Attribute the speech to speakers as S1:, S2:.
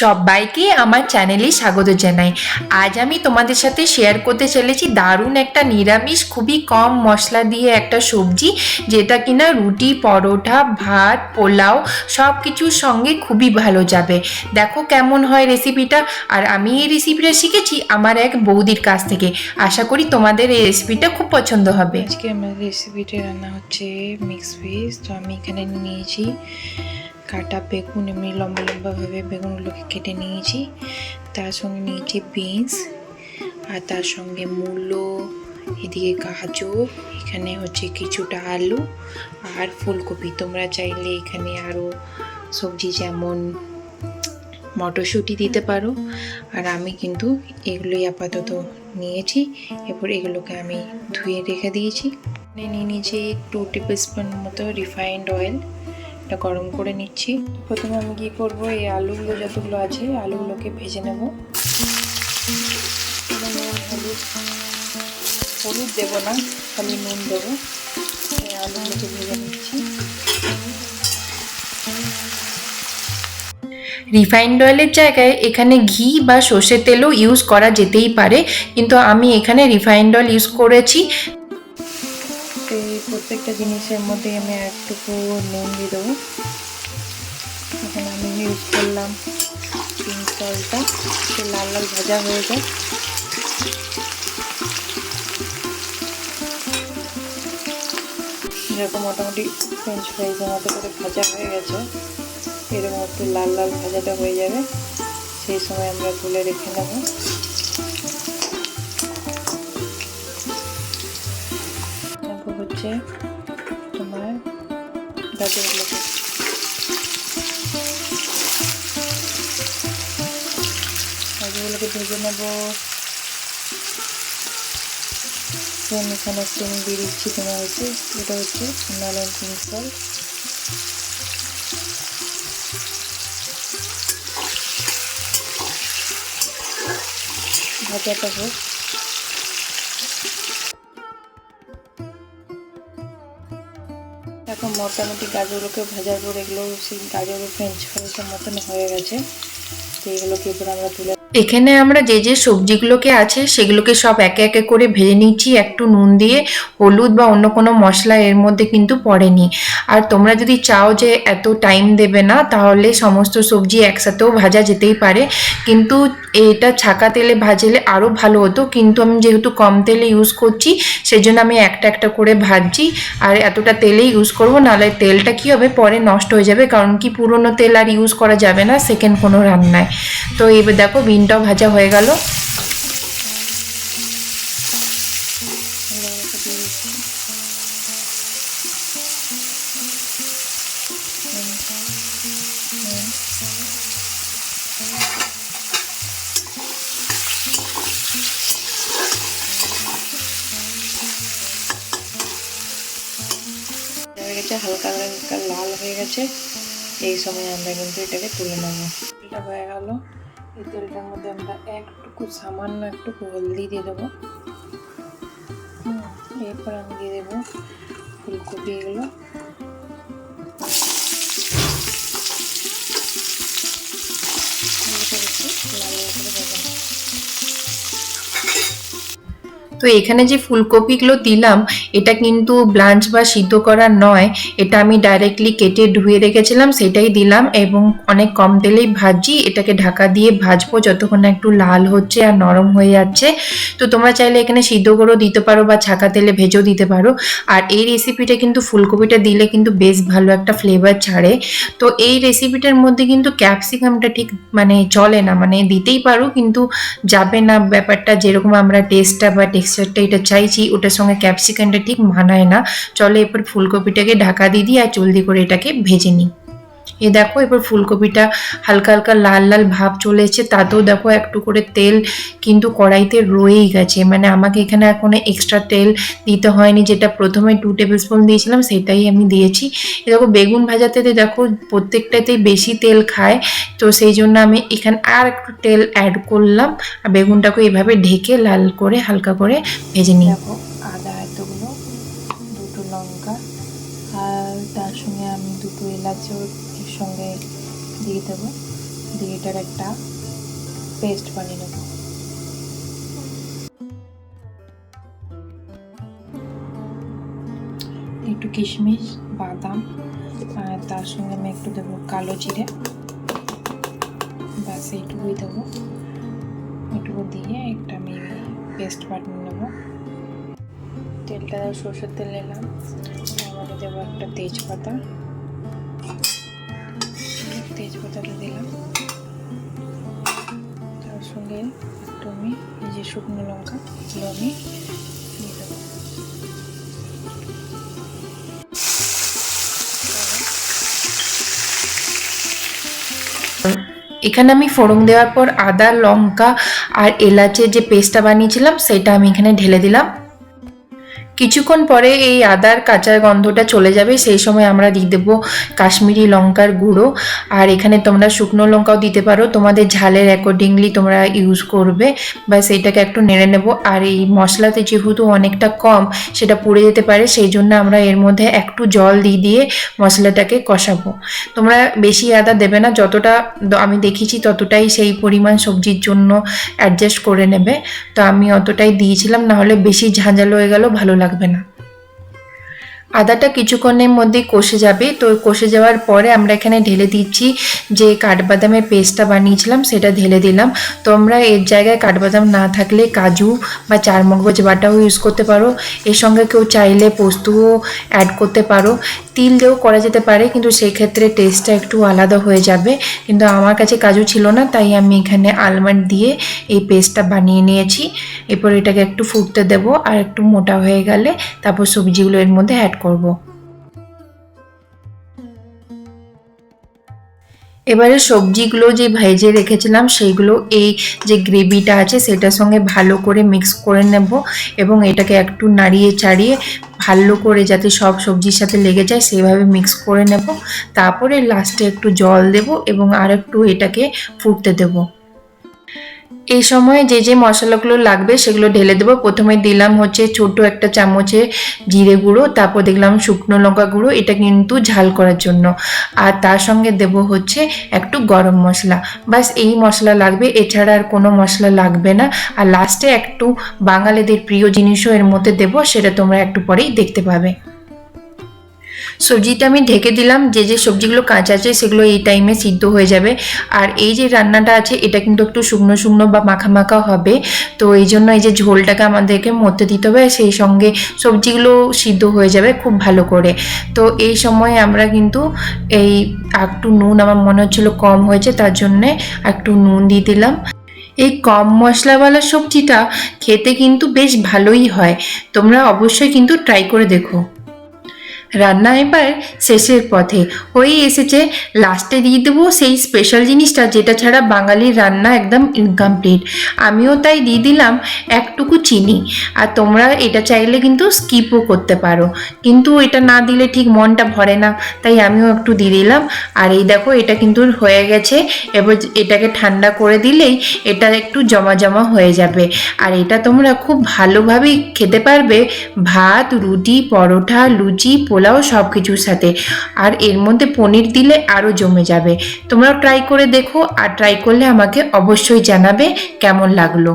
S1: সবাইকে আমার চ্যানেলে স্বাগত জানাই। আজ আমি তোমাদের সাথে শেয়ার করতে চলেছি দারুণ একটা নিরামিষ, খুবই কম মশলা দিয়ে একটা সবজি, যেটা কিনা রুটি, পরোটা, ভাত, পোলাও সব কিছুর সঙ্গে খুবই ভালো যাবে। দেখো কেমন হয় রেসিপিটা আর আমি এই রেসিপিটা শিখেছি আমার এক বৌদির কাছ থেকে। আশা করি তোমাদের এই রেসিপিটা খুব পছন্দ হবে।
S2: আজকে আমার রেসিপিটা রান্না হচ্ছে মিক্স ভেজ তো আমি এখানে নিয়েছি কাটা বেগুন এমনি লম্বা লম্বাভাবে বেগুনগুলোকে কেটে নিয়েছি। তার সঙ্গে নিয়েছি বিনস, আর তার সঙ্গে মূলো, এদিকে গাজর, এখানে হচ্ছে কিছুটা আলু, আর ফুলকপি। তোমরা চাইলে এখানে আরও সবজি যেমন মটরশুঁটি দিতে পারো। আর আমি কিন্তু এগুলোই আপাতত নিয়েছি। এরপর এগুলোকে আমি ধুয়ে রেখে দিয়েছি। নিয়ে নিয়েছি টু টেবিল স্পুন মতো রিফাইন্ড অয়েল এটা গরম করে নিচ্ছি। প্রথমে আমি কি করব? এই আলুগুলো যতগুলো আছে, আলুগুলোকে ভেজে নেব। হলুদ হলুদ দেবো না, খালি নুন দেবো। আলুগুলোকে ভেজে নিচ্ছি।
S1: রিফাইন্ড অয়েলের জায়গায় এখানে ঘি বা সর্ষের তেলও ইউজ করা যেতেই পারে, কিন্তু আমি এখানে রিফাইন্ড অয়েল ইউজ করেছি।
S2: তো এই প্রত্যেকটা জিনিসের মধ্যে আমি একটুকু নুন দিয়ে দেবো। এখানে আমি ইউজ করলাম পিঙ্ক সল্টটা একটু লাল লাল ভাজা হয়ে যায় যেরকম মোটামুটি ফ্রেঞ্চ ফ্রাইজের মতো করে ভাজা হয়ে গেছে, এরকম একটু লাল লাল ভাজাটা হয়ে যাবে। সেই সময় আমরা তুলে রেখে নেব। হচ্ছে তোমার গাজরগুলোকে গাজরগুলোকে ভেজে নেব। সেম এখানে আমি দিয়ে দিচ্ছি তোমার হচ্ছে, এটা হচ্ছে হিমালয়ান পিঙ্ক সল্ট ভাজাটা হোক। মোটামুটি গাজরগুলোকে ভাজার পর এগুলো সেই গাজরের ফ্রেঞ্চ ফ্রাইসের মতন হয়ে গেছে। তো এগুলোকে এবার আমরা তুলে
S1: এখানে আমরা যে যে সবজিগুলোকে আছে সেগুলোকে সব একে একে করে ভেজে নিচ্ছি। একটু নুন দিয়ে হলুদ বা অন্য কোনো মশলা এর মধ্যে কিন্তু পড়েনি। আর তোমরা যদি চাও যে এত টাইম দেবে না, তাহলে সমস্ত সবজি একসাথেও ভাজা যেতেই পারে। কিন্তু এটা ছাকা তেলে ভাজলে আরও ভালো হতো। কিন্তু আমি যেহেতু কম তেলে ইউজ করছি, সেজন্য আমি একটা একটা করে ভাজছি। আর এতটা তেলেই ইউজ করব, নাহলে তেলটা কি হবে? পরে নষ্ট হয়ে যাবে। কারণ কি পুরনো তেল আর ইউজ করা যাবে না সেকেন্ড কোনো রান্নায়। তো এবার দেখো বিনটাও ভাজা হয়ে গেল।
S2: গেছে হালকা হালকা লাল হয়ে গেছে। এই সময় আমরা কিন্তু এটাকে তুলে নেব। এটা হয়ে গেল। এই তেলটার মধ্যে আমরা একটুকু সামান্য একটুকু হলদি দিয়ে দেবো এরপর আমি দিয়ে দেবো ফুলকপি এগুলো।
S1: তো এখানে যে ফুলকপিগুলো দিলাম এটা কিন্তু ব্লাঞ্চ বা সিদ্ধ করা নয়। এটা আমি ডাইরেক্টলি কেটে ধুয়ে রেখেছিলাম, সেটাই দিলাম এবং অনেক কম তেলেই ভাজি। এটাকে ঢাকা দিয়ে ভাজবো যতক্ষণ একটু লাল হচ্ছে আর নরম হয়ে যাচ্ছে। তো তোমরা চাইলে এখানে সিদ্ধ করেও দিতে পারো বা ছাকা তেলে ভেজেও দিতে পারো। আর এই রেসিপিটা কিন্তু ফুলকপিটা দিলে কিন্তু বেশ ভালো একটা ফ্লেভার ছাড়ে। তো এই রেসিপিটার মধ্যে কিন্তু ক্যাপসিকামটা ঠিক মানে চলে না মানে দিতেই পারো কিন্তু যাবে না। ব্যাপারটা যেরকম আমরা টেস্টটা বা টেক্সচারটা এটা চাইছি, ওটার সঙ্গে ক্যাপসিকামটা ঠিক মানায় না। চলো এরপর ফুলকপিটাকে ঢাকা দিয়ে দিই আর জলদি করে এটাকে ভেজে নিই। এ দেখো এবার ফুলকপিটা হালকা হালকা লাল লাল ভাব চলে এসেছে। তাতেও দেখো একটু করে তেল কিন্তু কড়াইতে রয়েই গেছে। মানে আমাকে এখানে কোনো এক্সট্রা তেল দিতে হয়নি। যেটা প্রথমে টু টেবিল স্পুন দিয়েছিলাম, সেটাই আমি দিয়েছি। এ দেখো, বেগুন ভাজাতে দেখো প্রত্যেকটাতেই বেশি তেল খায়। তো সেই জন্য আমি এখানে আর একটু তেল অ্যাড করলাম। আর বেগুনটাকে এইভাবে ঢেকে লাল করে হালকা করে ভেজে নিই।
S2: এলাচও এর সঙ্গে দিয়ে দেবো। দিয়ে এটার একটা পেস্ট বানিয়ে নেব। একটু কিশমিশ, বাদাম তার সঙ্গে আমি একটু দেবো কালো জিরে। ব্যাস, এইটুকুই দেবো। এটুকু দিয়ে একটা আমি পেস্ট বানিয়ে নেব। তেলটা সরষের তেল নিলাম মধ্যে দেবো একটা তেজপাতা। তেজপাতাটা দিলাম। তার সঙ্গে একটু আমি এই যে শুকনো লঙ্কা, এগুলো আমি
S1: এখানে আমি ফোড়ন দেওয়ার পর আদা, লঙ্কা আর এলাচের যে পেস্টটা বানিয়েছিলাম, সেটা আমি এখানে ঢেলে দিলাম। কিছুক্ষণ পরে এই আদার কাঁচার গন্ধটা চলে যাবে, সেই সময় আমরা দিয়ে দেবো কাশ্মীরি লঙ্কার গুঁড়ো। আর এখানে তোমরা শুকনো লঙ্কাও দিতে পারো। তোমাদের ঝালের অ্যাকর্ডিংলি তোমরা ইউজ করবে। বা সেইটাকে একটু নেড়ে নেব। আর এই মশলাতে যেহেতু অনেকটা কম, সেটা পুড়ে যেতে পারে, সেই জন্য আমরা এর মধ্যে একটু জল দিয়ে দিয়ে মশলাটাকে কষাবো। তোমরা বেশি আদা দেবে না, যতটা আমি দেখেছি ততটাই সেই পরিমাণ সবজির জন্য অ্যাডজাস্ট করে নেবে। তো আমি অতটাই দিয়েছিলাম না হলে বেশি ঝাঁঝালো হয়ে গেল, ভালো লাগবে না। আদাটা কিছুক্ষণের মধ্যে কষে যাবে। তো কষে যাওয়ার পরে আমরা এখানে ঢেলে দিচ্ছি যে কাঠবাদামের পেস্টটা বানিয়েছিলাম, সেটা ঢেলে দিলাম। তোমরা এর জায়গায় কাঠবাদাম না থাকলে কাজু বা চারমগজ বাটাও ইউজ করতে পারো। এর সঙ্গে কেউ চাইলে পোস্তও অ্যাড করতে পারো। তিল দিয়েও করা যেতে পারে, কিন্তু সেই ক্ষেত্রে টেস্টটা একটু আলাদা হয়ে যাবে। কিন্তু আমার কাছে কাজু ছিল না, তাই আমি এখানে আলমন্ড দিয়ে এই পেস্টটা বানিয়ে নিয়েছি। এরপর এটাকে একটু ফুটতে দেবো, আর একটু মোটা হয়ে গেলে তারপর সবজিগুলো এর মধ্যে অ্যাড করব। এবারে সবজিগুলো যে ভেজে রেখেছিলাম, সেইগুলো এই যে গ্রেভিটা আছে, সেটার সঙ্গে ভালো করে মিক্স করে নেব এবং এটাকে একটু নাড়িয়ে চাড়িয়ে ভালো করে যাতে সব সবজির সাথে লেগে যায় সেভাবে মিক্স করে নেব তারপরে লাস্টে একটু জল দেব এবং আর একটু এটাকে ফুটতে দেবো এই সময় যে যে মশলাগুলো লাগবে সেগুলো ঢেলে দেবো। প্রথমে দিলাম হচ্ছে ছোট একটা চামচে জিরে গুঁড়ো, তারপর দেখলাম শুকনো লঙ্কা গুঁড়ো, এটা কিন্তু ঝাল করার জন্য। আর তার সঙ্গে দেব হচ্ছে একটু গরম মশলা। বাস এই মশলা লাগবে। এছাড়া আর কোনো মশলা লাগবে না। আর লাস্টে একটু বাঙালিদের প্রিয় জিনিসও এর মধ্যে দেবো, সেটা তোমরা একটু পরেই দেখতে পাবে। সবজিটা আমি ঢেকে দিলাম। যে যে সবজিগুলো কাঁচা আছে, সেগুলো এই টাইমে সিদ্ধ হয়ে যাবে। আর এই যে রান্নাটা আছে, এটা কিন্তু একটু শুকনো শুকনো বা মাখা মাখা হবে। তো এই জন্য এই যে ঝোলটাকে আমাদেরকে মধ্যে দিতে হবে, সেই সঙ্গে সবজিগুলো সিদ্ধ হয়ে যাবে খুব ভালো করে। তো এই সময় আমরা কিন্তু এই একটু নুন, আমার মনে হচ্ছিল কম হয়েছে, তার জন্যে একটু নুন দিয়ে দিলাম। এই কম মশলাওয়ালা সবজিটা খেতে কিন্তু বেশ ভালোই হয়। তোমরা অবশ্যই কিন্তু ট্রাই করে দেখো। রান্না এবার শেষের পথে। হয়েই এসেছে লাস্টে দিয়ে দেবো সেই স্পেশাল জিনিসটা, যেটা ছাড়া বাঙালির রান্না একদম ইনকমপ্লিট আমিও তাই দিয়ে দিলাম একটুকু চিনি। আর তোমরা এটা চাইলে কিন্তু স্কিপও করতে পারো। কিন্তু এটা না দিলে ঠিক মনটা ভরে না, তাই আমিও একটু দিয়ে দিলাম। আর এই দেখো, এটা কিন্তু হয়ে গেছে। এবার এটাকে ঠান্ডা করে দিলেই এটা একটু জমা জমা হয়ে যাবে। আর এটা তোমরা খুব ভালোভাবেই খেতে পারবে। ভাত, রুটি, পরোটা, লুচি পোলাও সব কিছুর সাথে। আর এর মধ্যে পনির দিলে আরও জমে যাবে। তোমরাও ট্রাই করে দেখো আর ট্রাই করলে আমাকে অবশ্যই জানাবে কেমন লাগল।